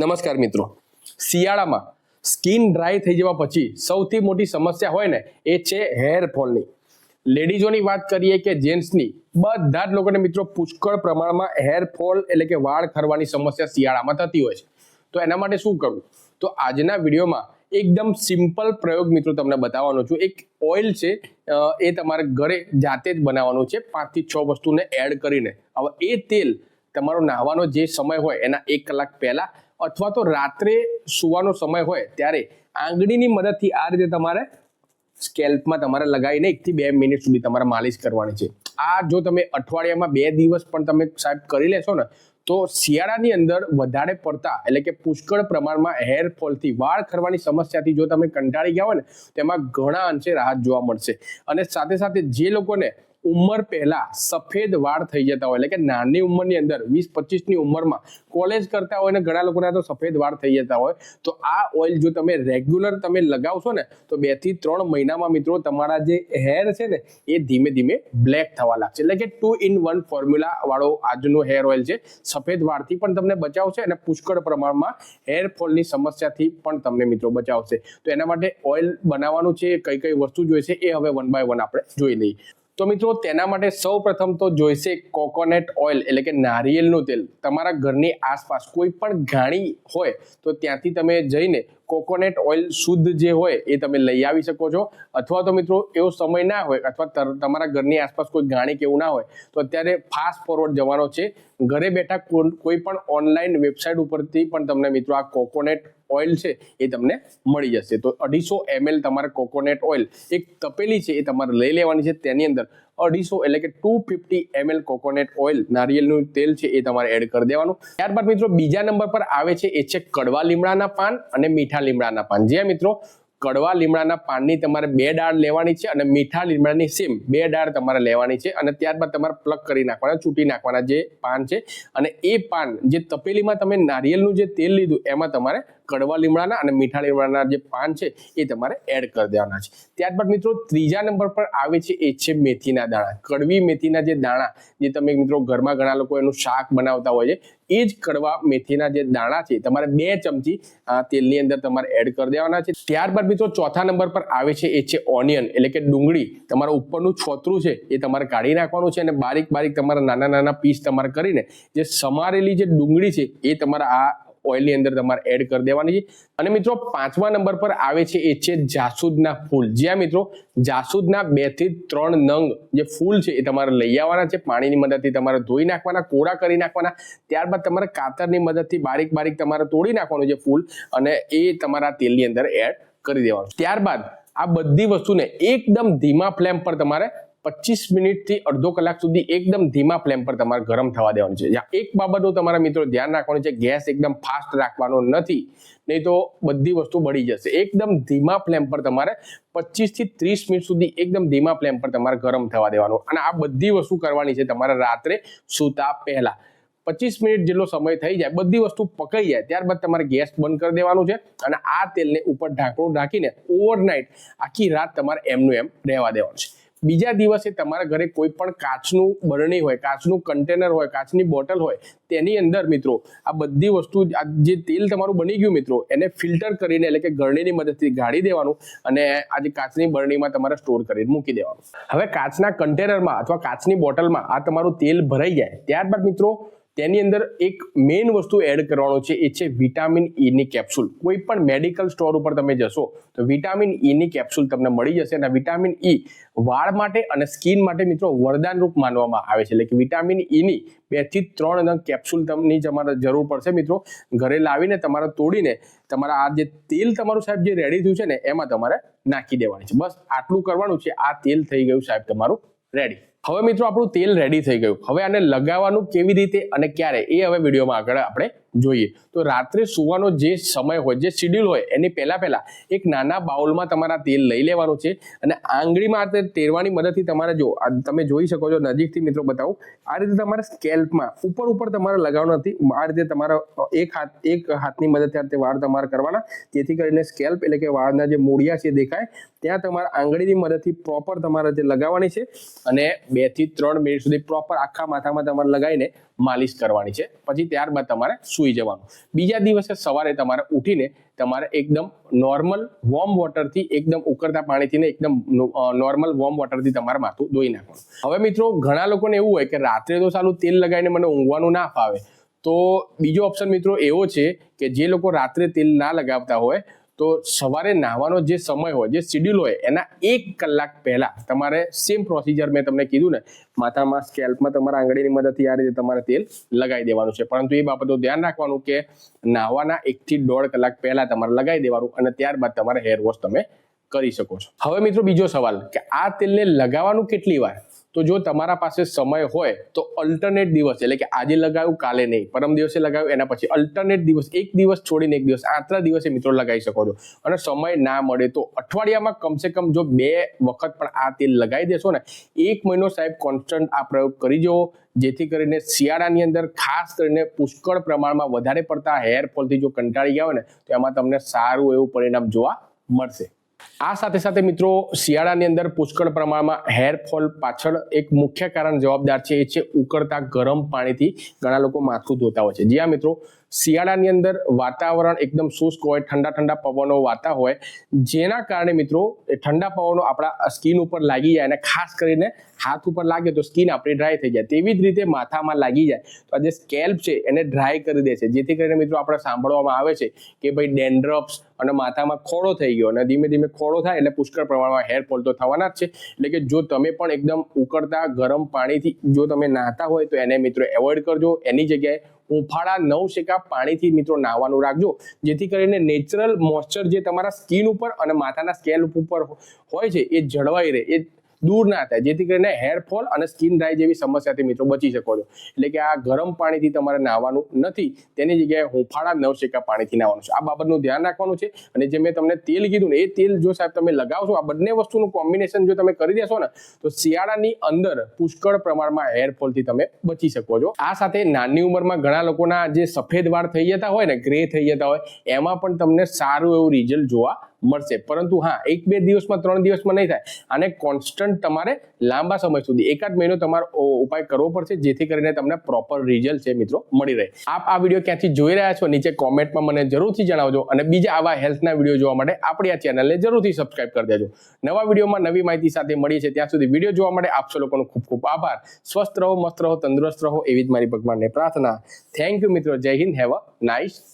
નમસ્કાર મિત્રો. શિયાળામાં સ્કિન ડ્રાય થઈ જવા પછી સૌથી મોટી સમસ્યા હોય ને, એ છે હેર ફોલની. લેડીઝોની વાત કરીએ કે જેન્ટ્સની, બધા જ લોકોને મિત્રો પુષ્કળ પ્રમાણમાં હેર ફોલ એટલે કે વાળ ખરવાની સમસ્યા શિયાળામાં થતી હોય છે. તો એના માટે શું કરવું? તો આજના વિડીયોમાં એકદમ સિમ્પલ પ્રયોગ મિત્રો તમને બતાવવાનો છું. એક ઓઇલ છે એ તમારે ઘરે જાતે જ બનાવવાનું છે. પાંચથી છ વસ્તુને એડ કરીને. હવે એ તેલ તમારો નાહવાનો જે સમય હોય એના એક કલાક પહેલા અથવા તો રાત્રે સુવાનો સમય હોય ત્યારે આંગળીની મદદથી આ રીતે તમારે સ્કેલ્પમાં તમારે લગાવીને એકથી બે મિનિટ સુધી તમારે માલિશ કરવાની છે. આ જો તમે અઠવાડિયામાં બે દિવસ પણ તમે સાહેબ કરી લેશો ને, તો શિયાળાની અંદર વધારે પડતા એટલે કે પુષ્કળ પ્રમાણમાં હેર ફોલથી વાળ ખરવાની સમસ્યાથી જો તમે કંટાળી ગયા હોય ને, તેમાં ઘણા અંશે રાહત જોવા મળશે. અને સાથે સાથે જે લોકોને ઉંમર પહેલા સફેદ વાળ થઈ જતા હોય, એટલે કે નાની ઉંમરની અંદર, વીસ, પચીસની ઉંમરમાં કોલેજ કરતા હોય ને ઘણા લોકોના તો સફેદ વાળ થઈ જતા હોય, તો આ ઓઇલ જો તમે રેગ્યુલર તમે લગાવશો ને, તો બેથી ત્રણ મહિનામાં મિત્રો તમારા જે હેર છે ને, એ ધીમે ધીમે બ્લેક થવા લાગશે. એટલે કે ટુ ઇન વન ફોર્મ્યુલા વાળો આજનો હેર ઓઇલ છે. સફેદ વાળથી પણ તમને બચાવશે અને પુષ્કળ પ્રમાણમાં હેર ફોલની સમસ્યાથી પણ તમને મિત્રો બચાવશે. તો એના માટે ઓઇલ બનાવવાનું છે કઈ કઈ વસ્તુ જોઈશે, એ હવે વન બાય વન આપણે જોઈ લઈએ. તો મિત્રો, તેના માટે સૌ તો જોઈશે કોકોનટ ઓઇલ, એટલે કે નારિયેળનું તેલ. તમારા ઘરની આસપાસ કોઈ પણ ઘાણી હોય, તો ત્યાંથી તમે જઈને કોકોનટ ઓઇલ શુદ્ધ જે હોય એ તમે લઈ આવી શકો છો. અથવા તો મિત્રો, એવો સમય ના હોય, અથવા તમારા ઘરની આસપાસ કોઈ ગાણી કે એવું ના હોય, તો અત્યારે ફાસ્ટ ફોરવર્ડ જવાનો છે. ઘરે બેઠા કોઈ પણ ઓનલાઈન વેબસાઇટ ઉપરથી પણ તમને મિત્રો આ કોકોનટ ઓઇલ છે એ તમને મળી જશે. તો અઢીસો એમએલ તમારે કોકોનટ ઓઇલ એક તપેલી છે એ તમારે લઈ લેવાની છે. તેની અંદર અઢીસો એટલે કે two fifty M L coconut oil નારિયેળનું તેલ છે એ તમારે એડ કરી દેવાનું. ત્યારબાદ મિત્રો બીજા નંબર પર આવે છે એ છે કડવા લીમડાના પાન અને મીઠા લીમડાના પાન. જે મિત્રો કડવા લીમડાના પાનની તમારે બે ડાળ લેવાની છે અને મીઠા લીમડાની સેમ બે ડાળ તમારે લેવાની છે અને ત્યારબાદ તમારે પ્લગ કરી નાખવાના, ચૂંટી નાખવાના જે પાન છે. અને એ પાન જે તપેલીમાં તમે નારિયેળનું જે તેલ લીધું, એમાં તમારે કડવા લીમડાના અને મીઠા લીમડાના જે પાન છે એ તમારે એડ કરી દેવાના છે. ત્યારબાદ મિત્રો ત્રીજા નંબર પર આવે છે એ છે મેથીના દાણા. કડવી મેથીના જે દાણા જે તમે મિત્રો ઘરમાં ઘણા લોકો એનું શાક બનાવતા હોય છે, એ જ કડવા મેથીના જે દાણા છે તમારે બે ચમચી તેલની અંદર તમારે એડ કરી દેવાના છે. ત્યારબાદ મિત્રો ચોથા નંબર પર આવે છે એ છે ઓનિયન એટલે કે ડુંગળી. તમારા ઉપરનું છોતરું છે એ તમારે કાઢી નાખવાનું છે અને બારીક બારીક તમારા નાના નાના પીસ તમારે કરીને જે સમારેલી જે ડુંગળી છે એ તમારા આ ઓઇલની અંદર તમારે એડ કરી દેવાની છે. અને મિત્રો, પાંચમા નંબર પર આવે છે એ છે જાસૂદના ફૂલ. જ્યાં મિત્રો, જાસૂદના બેથી ત્રણ નંગ જે ફૂલ છે એ તમારે લઈ આવવાના છે. પાણીની મદદથી તમારે ધોઈ નાખવાના, કોરા કરી નાખવાના. ત્યારબાદ તમારે કાતરની મદદથી બારીક બારીક તમારે તોડી નાખવાનું છે ફૂલ અને એ તમારા તેલની અંદર એડ કરી દેવાનું. ત્યારબાદ આ બધી વસ્તુને એકદમ ધીમા ફ્લેમ પર તમારે પચીસ મિનિટથી અડધો કલાક સુધી એકદમ ધીમા ફ્લેમ પર તમારે ગરમ થવા દેવાનું છે. જ્યાં એક બાબતનું તમારા મિત્રો ધ્યાન રાખવાનું છે, ગેસ એકદમ ફાસ્ટ રાખવાનો નથી, નહીં તો બધી વસ્તુ બળી જશે. એકદમ ધીમા ફ્લેમ પર તમારે પચીસથી ત્રીસ મિનિટ સુધી એકદમ ધીમા ફ્લેમ પર તમારે ગરમ થવા દેવાનું. અને આ બધી વસ્તુ કરવાની છે તમારે રાત્રે સૂતા પહેલાં. પચીસ મિનિટ જેટલો સમય થઈ જાય, બધી વસ્તુ પકાઈ જાય, ત્યારબાદ તમારે ગેસ બંધ કરી દેવાનું છે અને આ તેલને ઉપર ઢાંકણું ઢાંકીને ઓવરનાઇટ આખી રાત તમારે એમનું એમ રહેવા દેવાનું છે. બીજા દિવસે તમારા ઘરે કોઈ પણ કાચનું બરણી હોય, કાચનું કન્ટેનર હોય, કાચની બોટલ હોય, તેની અંદર મિત્રો, આ બધી વસ્તુ જે તેલ તમારું બની ગયું મિત્રો, એને ફિલ્ટર કરીને એટલે કે ગરણીની મદદથી ગાળી દેવાનું અને આ જે કાચની બરણીમાં તમારે સ્ટોર કરીને મૂકી દેવાનું. હવે કાચના કન્ટેનરમાં અથવા કાચની બોટલમાં આ તમારું તેલ ભરાઈ જાય. ત્યારબાદ મિત્રો તેની અંદર એક મેઇન વસ્તુ એડ કરવાનું છે, એ છે વિટામિન ઈની કેપ્સ્યુલ કોઈ પણ મેડિકલ સ્ટોર ઉપર તમે જશો, તો વિટામિન ઈની કેપ્સ્યુલ તમને મળી જશે અને વિટામિન ઈ વાળ માટે અને સ્કિન માટે મિત્રો વરદાન રૂપ માનવામાં આવે છે. એટલે કે વિટામિન ઈની બેથી ત્રણ નંગ કેપ્સ્યુલ તમને તમારે જરૂર પડશે મિત્રો. ઘરે લાવીને તમારે તોડીને તમારા આ જે તેલ તમારું સાહેબ જે રેડી થયું છે ને, એમાં તમારે નાખી દેવાની છે. બસ આટલું કરવાનું છે. આ તેલ થઈ ગયું સાહેબ તમારું રેડી હવે મિત્રો આપણું તેલ રેડી થઈ ગયું. હવે આને લગાવવાનું કેવી રીતે અને ક્યારે એ હવે વિડીયોમાં આગળ આપણે જોઈએ. તો રાત્રે સુવાનો જે સમય હોય, જે શિડ્યુલ હોય, એની પહેલા પહેલા એક નાના બાઉલમાં તમારા તેલ લઈ લેવાનું છે અને આંગળીમાં આ તેરવાની મદદથી તમારે જો તમે જોઈ શકો છો, નજીકથી મિત્રો બતાવું. આ રીતે તમારે સ્કેલ્પમાં ઉપર ઉપર તમારે લગાવવાનું નથી. આ રીતે તમારા એક હાથ, એક હાથની મદદથી આ રીતે વાળ તમારે કરવાના. તેથી કરીને સ્કેલ્પ એટલે કે વાળના જે મૂળિયા છે દેખાય. ત્યાં તમારા આંગળીની મદદથી પ્રોપર તમારે જે લગાવવાની છે અને બેથી ત્રણ મિનિટ સુધી પ્રોપર આખા માથામાં તમારે લગાવીને માલિશ કરવાની છે. પછી ત્યારબાદ તમારે સૂઈ જવાનું. બીજા દિવસે સવારે તમારે ઉઠીને તમારે એકદમ નોર્મલ વોર્મ વોટરથી એકદમ ઉકળતા પાણીથી ને એકદમ નોર્મલ વોર્મ વોટરથી તમારે માથું ધોઈ નાખવાનું. હવે મિત્રો, ઘણા લોકોને એવું હોય કે રાત્રે તો સારું તેલ લગાવીને મને ઊંઘવાનું ના ફાવે. તો બીજો ઓપ્શન મિત્રો એવો છે કે જે લોકો રાત્રે તેલ ના લગાવતા હોય તો સવારે નાહવાનો જે સમય હોય, જે શિડ્યુલ હોય, એના એક કલાક પહેલા તમારે સેમ પ્રોસિજર મેં તમને કીધું ને માથામાં સ્કેલ્પમાં તમારા આંગળીની મદદથી આ રીતે તમારે તેલ લગાવી દેવાનું છે. પરંતુ એ બાબતો ધ્યાન રાખવાનું કે નાહવાના એકથી દોઢ કલાક પહેલા તમારે લગાવી દેવાનું અને ત્યારબાદ તમારે હેર વોશ તમે કરી શકો છો. હવે મિત્રો બીજો સવાલ કે આ તેલને લગાવવાનું કેટલી વાર? તો જો તમારા પાસે સમય હોય તો અલ્ટરનેટ દિવસ, એટલે કે આજે લગાવ્યું, કાલે નહીં. પરમ દિવસે લગાવ્યું, એના પછી અલ્ટરનેટ દિવસ, એક દિવસ છોડીને એક દિવસ, આટલા દિવસે મિત્રો લગાવી શકો છો. અને સમય ના મળે તો અઠવાડિયામાં કમસે કમ જો બે વખત પણ આ તેલ લગાવી દેશો ને, એક મહિનો સાહેબ કોન્સ્ટન્ટ આ પ્રયોગ કરી જુઓ. જેથી કરીને શિયાળાની અંદર ખાસ કરીને પુષ્કળ પ્રમાણમાં વધારે પડતા હેર ફોલથી જો કંટાળી ગયા હોય ને, તો એમાં તમને સારું એવું પરિણામ જોવા મળશે. આ સાથે સાથે મિત્રો, શિયાળાની અંદર પુષ્કળ પ્રમાણમાં હેર ફોલ પાછળ એક મુખ્ય કારણ જવાબદાર છે એ છે ઉકળતા ગરમ પાણીથી ઘણા લોકો માથું ધોતા હોય છે. જ્યાં મિત્રો શિયાળાની અંદર વાતાવરણ એકદમ શુષ્ક હોય, ઠંડા ઠંડા પવનો વાતા હોય. જેના કારણે મિત્રો ઠંડા પવનો આપણા સ્કિન ઉપર લાગી જાય અને ખાસ કરીને હાથ ઉપર લાગે તો સ્કિન આપણી ડ્રાય થઈ જાય. તેવી જ રીતે માથામાં લાગી જાય તો આ જે સ્કેલ્પ છે એને ડ્રાય કરી દે છે. જેથી કરીને મિત્રો આપણે સાંભળવામાં આવે છે કે ભાઈ ડેન્ડ્રપ્સ અને માથામાં ખોડો થઈ ગયો અને ધીમે ધીમે ખોડો થાય એટલે પુષ્કળ પ્રમાણમાં હેર ફોલ તો થવાના જ છે. એટલે કે જો તમે પણ એકદમ ઉકળતા ગરમ પાણીથી જો તમે નાહતા હોય તો એને મિત્રો એવોઇડ કરજો. એની જગ્યાએ હુંફાળા નવ શેકા પાણીથી મિત્રો નાહવાનું રાખજો. જેથી કરીને નેચરલ મોઇશ્ચર જે તમારા સ્કિન ઉપર અને માથાના સ્કેલ ઉપર હોય છે, એ જળવાઈ રહે. એ દૂર ના થાય. જેથી કરીને હેર ફોલ અને સ્કિન ડ્રાય જેવી સમસ્યાથી મિત્રો બચી શકો છો. એટલે કે આ ગરમ પાણીથી તમારે નાહવાનું નથી. તેની જગ્યાએ હુંફાળા નવશેકા પાણીથી નાહવાનું છે. આ બાબતનું ધ્યાન રાખવાનું છે. અને જે મેં તમને તેલ કીધું ને, એ તેલ જો સાહેબ તમે લગાવશો, આ બંને વસ્તુનું કોમ્બિનેશન જો તમે કરી દેશો ને, તો શિયાળાની અંદર પુષ્કળ પ્રમાણમાં હેર ફોલથી તમે બચી શકો છો. આ સાથે નાની ઉંમરમાં ઘણા લોકોના જે સફેદ વાળ થઈ જતા હોય ને ગ્રે થઈ જતા હોય, એમાં પણ તમને સારું એવું રિઝલ્ટ જોવા મળશે. પરંતુ હા, એક બે દિવસમાં, ત્રણ દિવસમાં નહીં થાય. અને કોન્સ્ટન્ટ તમારે લાંબા સમય સુધી, એકાદ મહિનો તમારો ઉપાય કરવો પડશે, જેથી કરીને તમને પ્રોપર રિઝલ્ટ છે મિત્રો, મળી રહે. આપ આ વીડિયો ક્યાંથી જોઈ રહ્યા છો, નીચે કોમેન્ટમાં મને જરૂરથી જણાવજો. અને બીજા આવા હેલ્થના વીડિયો જોવા માટે આપણી આ ચેનલને જરૂરથી સબસ્ક્રાઇબ કરી દેજો. નવા વિડીયોમાં નવી માહિતી સાથે મળીએ છીએ ત્યાં સુધી વીડિયો જોવા માટે આપ સૌ લોકોનો ખૂબ ખૂબ આભાર. સ્વસ્થ રહો, મસ્ત રહો, તંદુરસ્ત રહો, એવી જ મારી ભગવાનને પ્રાર્થના. થેન્ક યુ મિત્રો, જય હિન્દ હેવ અ નાઇસ